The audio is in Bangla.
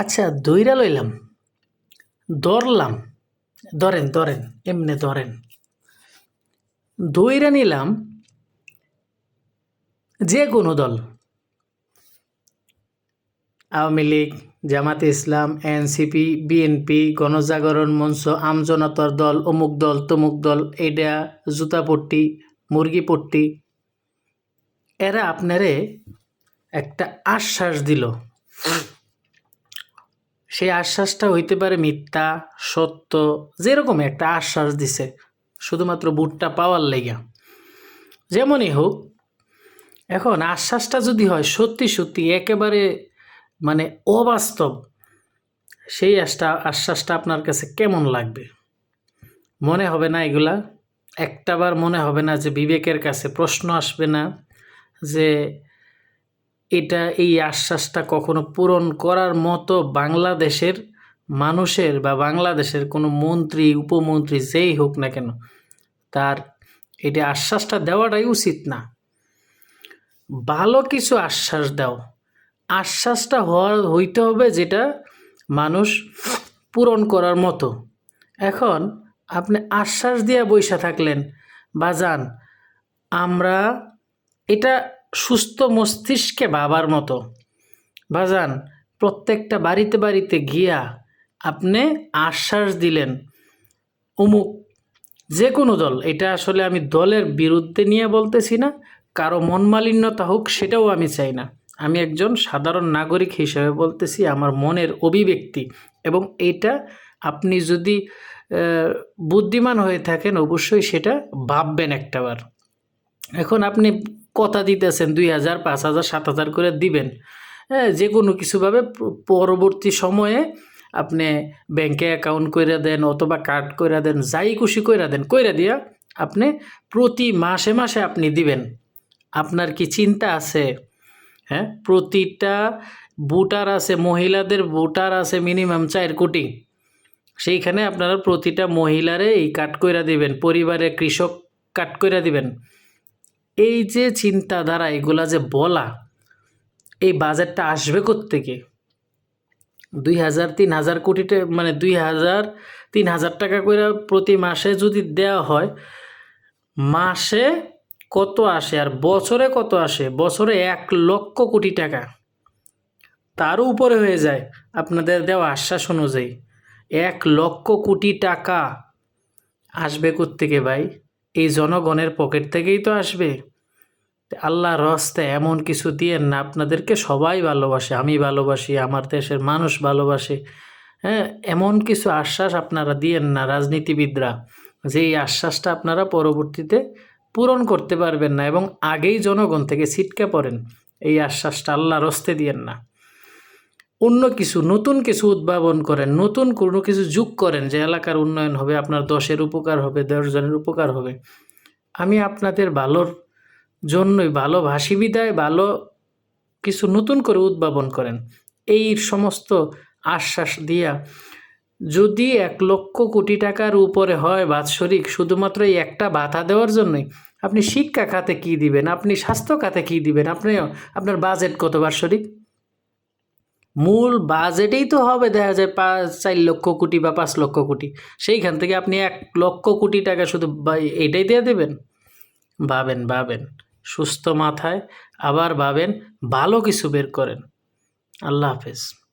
আচ্ছা দইরা লইলাম। ধরলাম। ধরেন ধরেন, এমনি ধরেন। দইরা নিলাম যে কোনো দল। আওয়ামী লীগ, জামাতে ইসলাম, এনসিপি, বিএনপি, গণজাগরণ মঞ্চ, আমজনতার দল, অমুক দল, তমুক দল এটা জুতা পট্টি মুরগি পট্টি এরা আপনারে একটা আশ্বাস দিল। সেই আশ্বাসটা হইতে পারে মিথ্যা, সত্য যেরকম একটা আশ্বাস দিছে, শুধুমাত্র বুটটা পাওয়ার লেগা। যেমনই হোক, এখন আশ্বাসটা যদি হয় সত্যি সত্যি একেবারে মানে অবাস্তব, সেই আশটা, আশ্বাসটা আপনার কাছে কেমন লাগবে? মনে হবে না এগুলা? একটাবার মনে হবে না যে বিবেকের কাছে প্রশ্ন আসবে না যে এটা এই আশ্বাসটা কখনো পূরণ করার মতো বাংলাদেশের মানুষের বা বাংলাদেশের কোনো মন্ত্রী, উপমন্ত্রী যেই হোক না কেন, তার এটা আশ্বাসটা দেওয়াটাই উচিত না। ভালো কিছু আশ্বাস দাও। আশ্বাসটা হওয়ার হইতে হবে যেটা মানুষ পূরণ করার মতো। এখন আপনি আশ্বাস দিয়ে বৈশা থাকলেন বা যান আমরা এটা সুস্থ মস্তিষ্কে ভাবার মতো। ভাজান প্রত্যেকটা বাড়িতে বাড়িতে গিয়া আপনি আশ্বাস দিলেন, অমুক যে কোনো দল, এটা আসলে আমি দলের বিরুদ্ধে নিয়ে বলতেছি না, কারও মন মালিন্যতা হোক সেটাও আমি চাই না। আমি একজন সাধারণ নাগরিক হিসেবে বলতেছি, আমার মনের অভিব্যক্তি। এবং এটা আপনি যদি বুদ্ধিমান হয়ে থাকেন, অবশ্যই সেটা ভাববেন একটাবার। এখন আপনি কথা দিতেছেন দুই হাজার, পাঁচ হাজার, সাত হাজার করে দিবেন। হ্যাঁ যে কোনো কিছুভাবে পরবর্তী সময়ে আপনি ব্যাংকে অ্যাকাউন্ট কইরা দেন অথবা কার্ড কইরা দেন, যাই খুশি কইরা দেন, কইরা দিয়া আপনি প্রতি মাসে মাসে আপনি দিবেন। আপনার কি চিন্তা আছে? হ্যাঁ প্রতিটা ভোটার আছে, মহিলাদের ভোটার আছে মিনিমাম চার কোটি। সেইখানে আপনারা প্রতিটা মহিলারে এই কাট কইরা দিবেন পরিবারে কৃষক কাট কইরা দিবেন। এই যে চিন্তাধারা, এগুলা যে বলা, এই বাজেটটা আসবে থেকে দুই হাজার তিন হাজার কোটি মানে দুই হাজার তিন হাজার টাকা করে প্রতি মাসে যদি দেওয়া হয়, মাসে কত আসে আর বছরে কত আসে? বছরে এক লক্ষ কোটি টাকা। তারও উপরে হয়ে যায় আপনাদের দেওয়া আশ্বাস অনুযায়ী। এক লক্ষ কোটি টাকা আসবে থেকে ভাই? এই জনগণের পকেট থেকেই তো আসবে। আল্লাহ রস্তে এমন কিছু দিয়েন না, আপনাদেরকে সবাই ভালোবাসে, আমি ভালোবাসি, আমার দেশের মানুষ ভালোবাসে। হ্যাঁ এমন কিছু আশ্বাস আপনারা দিয়েন না, রাজনীতিবিদরা, যে এই আশ্বাসটা আপনারা পরবর্তীতে পূরণ করতে পারবেন না এবং আগেই জনগণ থেকে ছিটকে পড়েন। এই আশ্বাসটা আল্লাহ রস্তে দিয়েন না। অন্য কিছু, নতুন কিছু উদ্ভাবন করেন, নতুন কোনো কিছু যোগ করেন যে এলাকার উন্নয়ন হবে, আপনার দশের উপকার হবে, দশজনের উপকার হবে। আমি আপনাদের ভালোর জন্যই, ভালো ভাষী বিদায় ভালো কিছু নতুন করে উদ্ভাবন করেন। এই সমস্ত আশ্বাস দিয়া যদি এক লক্ষ কোটি টাকার উপরে হয় বাৎসরিক, শুধুমাত্র এই একটা ভাতা দেওয়ার জন্যই, আপনি শিক্ষা খাতে কী দিবেন? আপনি স্বাস্থ্য খাতে কী দিবেন? আপনি আপনার বাজেট কত বাৎসরিক? মূল বাজেটেই তো হবে, দেখা যায় পাঁচ, চার লক্ষ কোটি বা পাঁচ লক্ষ কোটি। সেইখান থেকে আপনি এক লক্ষ কোটি টাকা শুধু এটাই দিয়ে দেবেন? ভাবেন ভাবেন। সুস্থ মাথায় আবার ভাবেন, ভালো কিছু বের করেন। আল্লাহ হাফেজ।